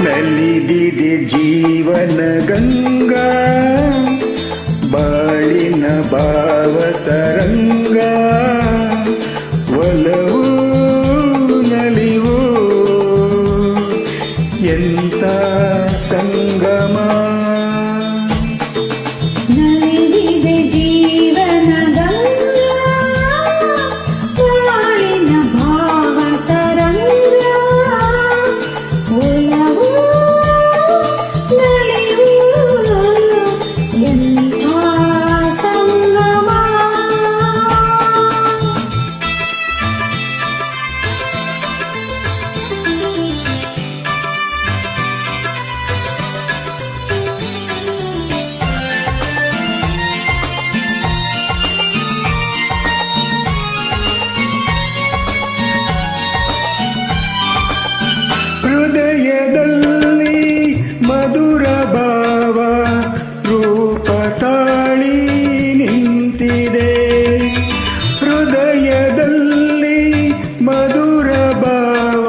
ನಲಿದಿದೆ ಜೀವನ ಗಂಗಾ ಬಾಳಿನ ಭಾವತರಂಗ. ಹೃದಯದಲ್ಲಿ ಮಧುರ ಭಾವ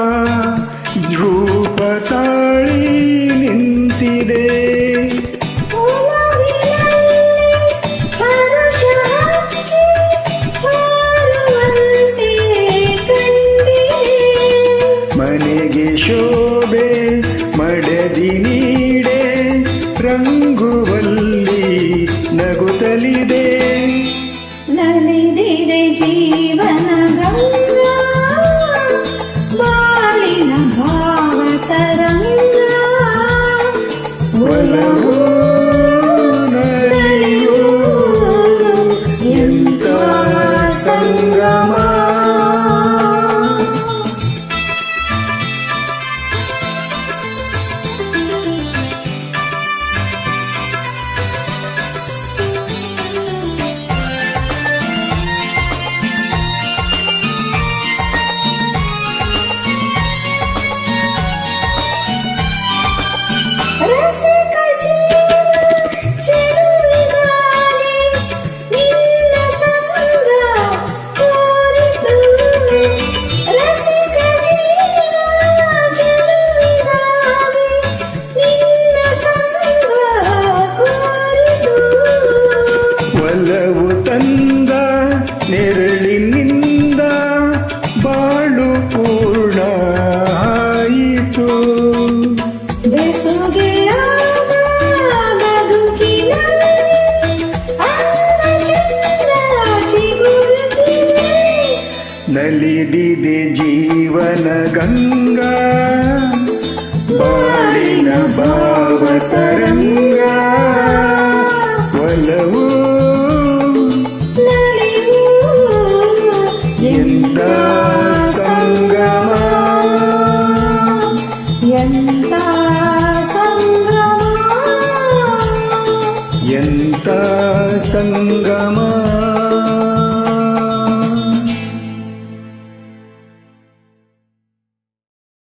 ಧ್ರುವ ತಾಳಿ ನಿಂತಿದೆ. ಮನೆಗೆ ಶೋಭೆ ಮಡದಿನಿ. ജീവൻ ನಲಿದಿದೆ ಜೀವನ ಗಂಗಾ ಬಾಳಿನ ಭಾವತರಂಗ ಒಲವು ಎಂತ ಸಂಗಮ ಎಂತ ಸಂಗಮ ಎಂತ ಸಂಗಮ